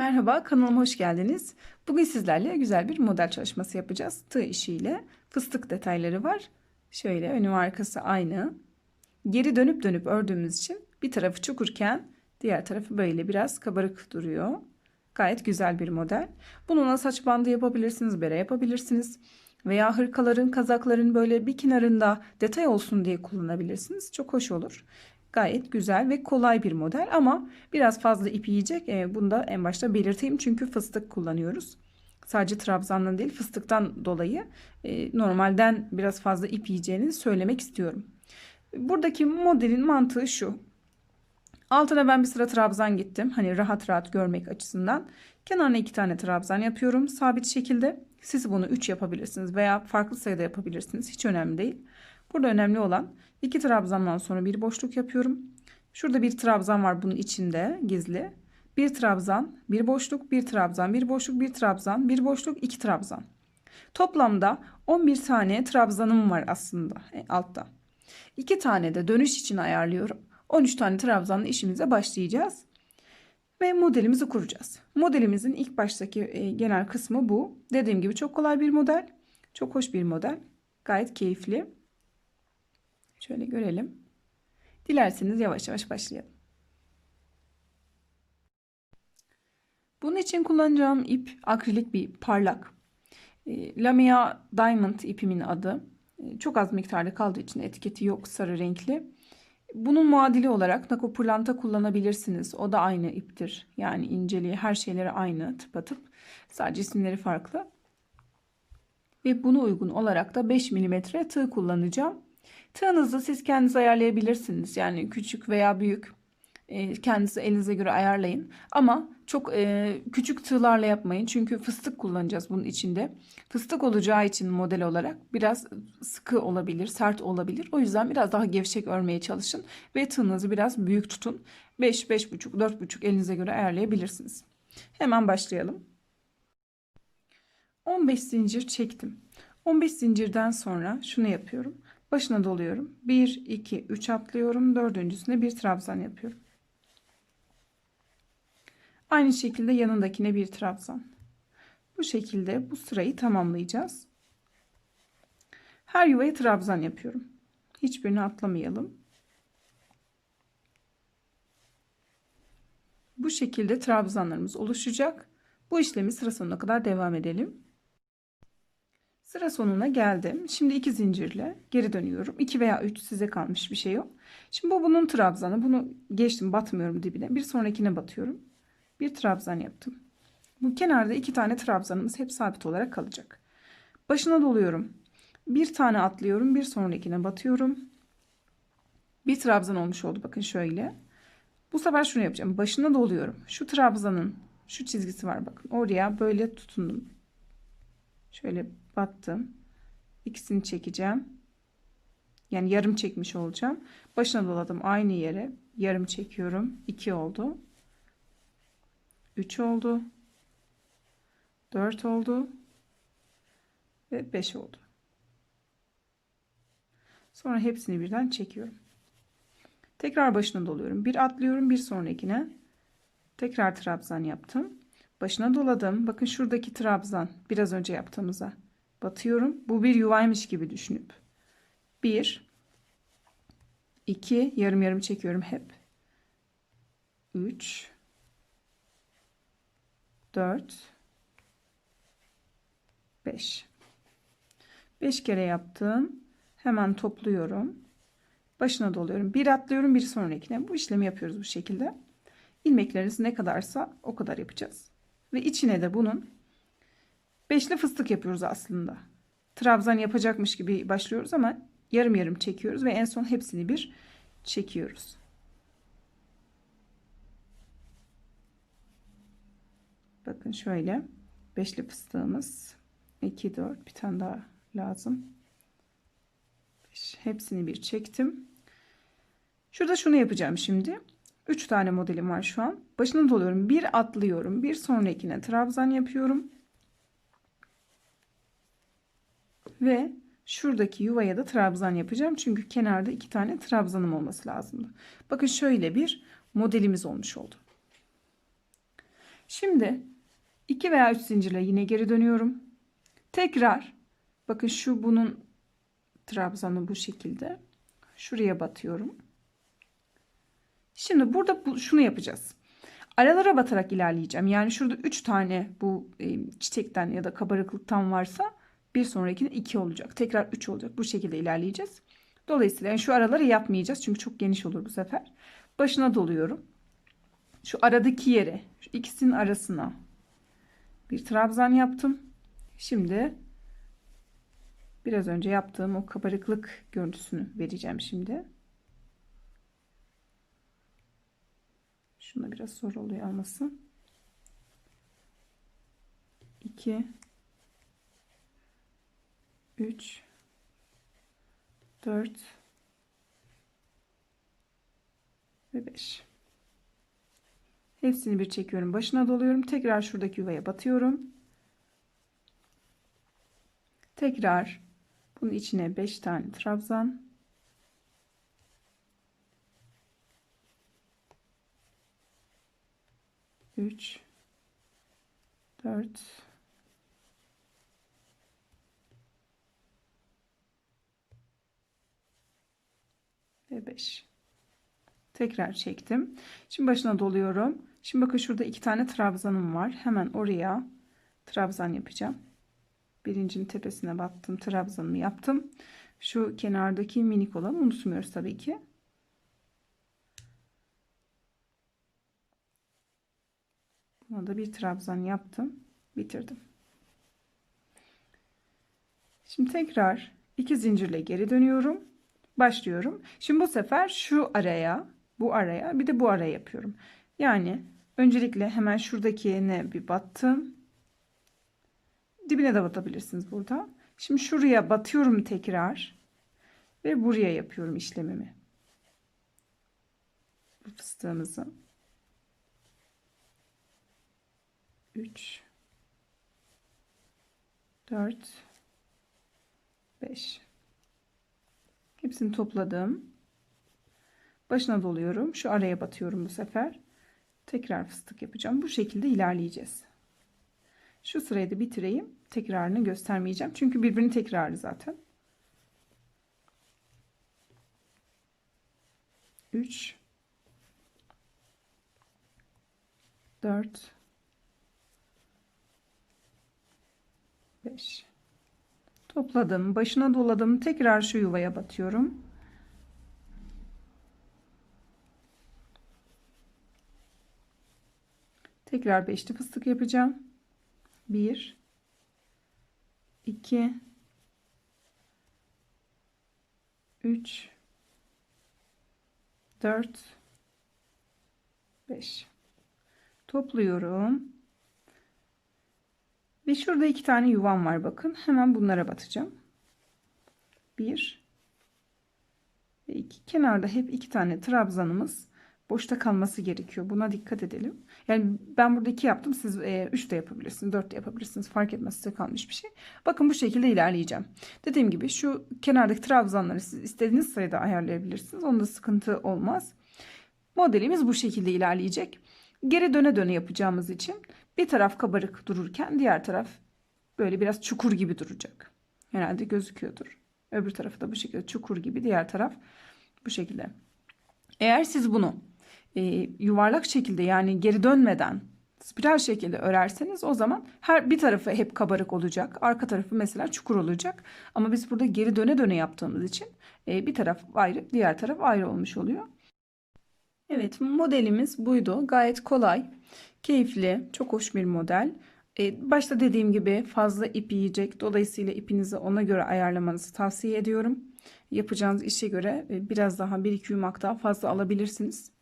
Merhaba, kanalıma hoş geldiniz. Bugün sizlerle güzel bir model çalışması yapacağız. Tığ işiyle fıstık detayları var. Şöyle önü ve arkası aynı. Geri dönüp dönüp ördüğümüz için bir tarafı çukurken diğer tarafı böyle biraz kabarık duruyor. Gayet güzel bir model. Bununla saç bandı yapabilirsiniz, bere yapabilirsiniz. Veya hırkaların, kazakların böyle bir kenarında detay olsun diye kullanabilirsiniz. Çok hoş olur. Gayet güzel ve kolay bir model ama biraz fazla ip yiyecek. E, bunu da en başta belirteyim çünkü fıstık kullanıyoruz. Sadece trabzandan değil fıstıktan dolayı e, normalden biraz fazla ip yiyeceğini söylemek istiyorum. Buradaki modelin mantığı şu. Altına ben bir sıra trabzan gittim. Hani rahat rahat görmek açısından. Kenarına iki tane trabzan yapıyorum sabit şekilde. Siz bunu 3 yapabilirsiniz veya farklı sayıda yapabilirsiniz. Hiç önemli değil. Burada önemli olan iki trabzandan sonra bir boşluk yapıyorum. Şurada bir trabzan var bunun içinde gizli. Bir trabzan, bir boşluk, bir trabzan, bir boşluk, bir trabzan, bir boşluk, iki trabzan. Toplamda 11 tane trabzanım var aslında e, altta. 2 tane de dönüş için ayarlıyorum. 13 tane trabzanla işimize başlayacağız. Ve modelimizi kuracağız. Modelimizin ilk baştaki e, genel kısmı bu. Dediğim gibi çok kolay bir model. Çok hoş bir model. Gayet keyifli. Şöyle görelim. Dilerseniz yavaş yavaş başlayalım. Bunun için kullanacağım ip akrilik bir parlak. E, Lamia Diamond ipimin adı. E, çok az miktarda kaldığı için etiketi yok sarı renkli. Bunun muadili olarak Nako Pırlanta kullanabilirsiniz. O da aynı iptir. Yani inceliği her şeyleri aynı tıpatıp. Sadece isimleri farklı. Ve buna uygun olarak da 5 mm tığ kullanacağım. Tığınızı siz kendiniz ayarlayabilirsiniz. Yani küçük veya büyük. E, kendinizi elinize göre ayarlayın. Ama çok e, küçük tığlarla yapmayın. Çünkü fıstık kullanacağız bunun içinde. Fıstık olacağı için model olarak biraz sıkı olabilir, sert olabilir. O yüzden biraz daha gevşek örmeye çalışın. Ve tığınızı biraz büyük tutun. 5, 5,5, 4,5 elinize göre ayarlayabilirsiniz. Hemen başlayalım. 15 zincir çektim. 15 zincirden sonra şunu yapıyorum. Başına doluyorum. 1, 2, 3 atlıyorum. Dördüncüsüne bir trabzan yapıyorum. Aynı şekilde yanındakine bir trabzan. Bu şekilde bu sırayı tamamlayacağız. Her yuvaya trabzan yapıyorum. Hiçbirini atlamayalım. Bu şekilde trabzanlarımız oluşacak. Bu işlemi sıra sonuna kadar devam edelim. Sıra sonuna geldim. Şimdi iki zincirle geri dönüyorum. 2 veya 3 size kalmış bir şey yok. Şimdi bu bunun trabzanı. Bunu geçtim batmıyorum dibine. Bir sonrakine batıyorum. Bir trabzan yaptım. Bu kenarda iki tane trabzanımız hep sabit olarak kalacak. Başına doluyorum. Bir tane atlıyorum. Bir sonrakine batıyorum. Bir trabzan olmuş oldu. Bakın şöyle. Bu sefer şunu yapacağım. Başına doluyorum. Şu trabzanın şu çizgisi var bakın. Oraya böyle tutundum. Şöyle battım. İkisini çekeceğim. Yani yarım çekmiş olacağım. Başına doladım aynı yere. Yarım çekiyorum. 2 oldu. 3 oldu. 4 oldu. Ve 5 oldu. Sonra hepsini birden çekiyorum. Tekrar başına doluyorum. Bir atlıyorum bir sonrakine. Tekrar trabzan yaptım. Başına doladım. Bakın şuradaki trabzan biraz önce yaptığımıza batıyorum. Bu bir yuvaymış gibi düşünüp. 1 2 yarım yarım çekiyorum hep. 3 4 5 5 kere yaptım. Hemen topluyorum. Başına doluyorum. Bir atlıyorum bir sonrakine. Bu işlemi yapıyoruz bu şekilde. İlmekleriniz ne kadarsa o kadar yapacağız. Ve içine de bunun beşli fıstık yapıyoruz aslında. Trabzan yapacakmış gibi başlıyoruz ama yarım yarım çekiyoruz ve en son hepsini bir çekiyoruz. Bakın şöyle beşli fıstığımız 2 4 bir tane daha lazım. Hepsini bir çektim. Şurada şunu yapacağım şimdi. 3 tane modelim var şu an. Başına doluyorum. Bir atlıyorum. Bir sonrakine trabzan yapıyorum. Ve şuradaki yuvaya da trabzan yapacağım. Çünkü kenarda iki tane trabzanım olması lazımdı. Bakın şöyle bir modelimiz olmuş oldu. Şimdi 2 veya 3 zincirle yine geri dönüyorum. Tekrar bakın şu bunun trabzanı bu şekilde. Şuraya batıyorum. Şimdi burada bu, şunu yapacağız. Aralara batarak ilerleyeceğim. Yani şurada 3 tane bu e, çiçekten ya da kabarıklıktan varsa bir sonrakinde 2 olacak. Tekrar 3 olacak. Bu şekilde ilerleyeceğiz. Dolayısıyla yani şu araları yapmayacağız. Çünkü çok geniş olur bu sefer. Başına doluyorum. Şu aradaki yere, şu ikisinin arasına bir trabzan yaptım. Şimdi biraz önce yaptığım o kabarıklık görüntüsünü vereceğim şimdi. Şuna biraz zor oluyor alması. 2 3 4 ve 5 hepsini bir çekiyorum. Başına doluyorum. Tekrar şuradaki yuvaya batıyorum. Tekrar bunun içine 5 tane trabzan üç dört ve 5. Tekrar çektim. Şimdi başına doluyorum. Şimdi bakın şurada iki tane trabzanım var. Hemen oraya trabzan yapacağım. Birincinin tepesine battım. Trabzanımı yaptım. Şu kenardaki minik olanı unutmuyoruz tabii ki. Buna da bir trabzan yaptım. Bitirdim. Şimdi tekrar iki zincirle geri dönüyorum başlıyorum. Şimdi bu sefer şu araya, bu araya, bir de bu araya yapıyorum. Yani öncelikle hemen şuradakine bir battım. Dibine de batabilirsiniz burada. Şimdi şuraya batıyorum tekrar ve buraya yapıyorum işlemimi. Bu fıstığımızı. 3 4 5 Hepsini topladım. Başına doluyorum. Şu araya batıyorum bu sefer. Tekrar fıstık yapacağım. Bu şekilde ilerleyeceğiz. Şu sırayı da bitireyim. Tekrarını göstermeyeceğim. Çünkü birbirini tekrarı zaten. 3 4 5 topladım başına doladım tekrar şu yuvaya batıyorum. Tekrar beşli fıstık yapacağım. 1 2 3 4 5 topluyorum ve şurada iki tane yuvam var bakın. Hemen bunlara batacağım. Bir ve iki. Kenarda hep iki tane trabzanımız boşta kalması gerekiyor. Buna dikkat edelim. Yani ben burada iki yaptım. Siz e, üç de yapabilirsiniz. Dört de yapabilirsiniz. Fark etmez size kalmış bir şey. Bakın bu şekilde ilerleyeceğim. Dediğim gibi şu kenardaki trabzanları siz istediğiniz sayıda ayarlayabilirsiniz. Onda sıkıntı olmaz. Modelimiz bu şekilde ilerleyecek. Geri döne döne yapacağımız için bir taraf kabarık dururken diğer taraf böyle biraz çukur gibi duracak. Herhalde gözüküyordur. Öbür tarafı da bu şekilde çukur gibi diğer taraf bu şekilde. Eğer siz bunu e, yuvarlak şekilde yani geri dönmeden spiral şekilde örerseniz o zaman her bir tarafı hep kabarık olacak. Arka tarafı mesela çukur olacak. Ama biz burada geri döne döne yaptığımız için e, bir taraf ayrı diğer taraf ayrı olmuş oluyor. Evet modelimiz buydu. Gayet kolay, keyifli, çok hoş bir model. Ee, başta dediğim gibi fazla ip yiyecek. Dolayısıyla ipinizi ona göre ayarlamanızı tavsiye ediyorum. Yapacağınız işe göre e, biraz daha bir iki yumak daha fazla alabilirsiniz.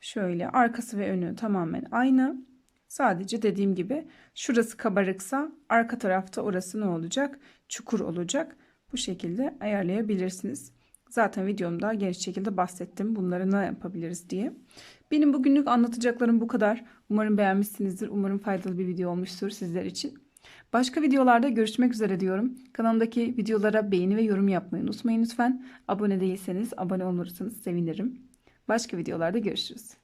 Şöyle arkası ve önü tamamen aynı. Sadece dediğim gibi şurası kabarıksa arka tarafta orası ne olacak? Çukur olacak. Bu şekilde ayarlayabilirsiniz. Zaten videomda geniş şekilde bahsettim bunları ne yapabiliriz diye. Benim bugünlük anlatacaklarım bu kadar. Umarım beğenmişsinizdir. Umarım faydalı bir video olmuştur sizler için. Başka videolarda görüşmek üzere diyorum. Kanalımdaki videolara beğeni ve yorum yapmayı unutmayın lütfen. Abone değilseniz abone olursanız sevinirim. Başka videolarda görüşürüz.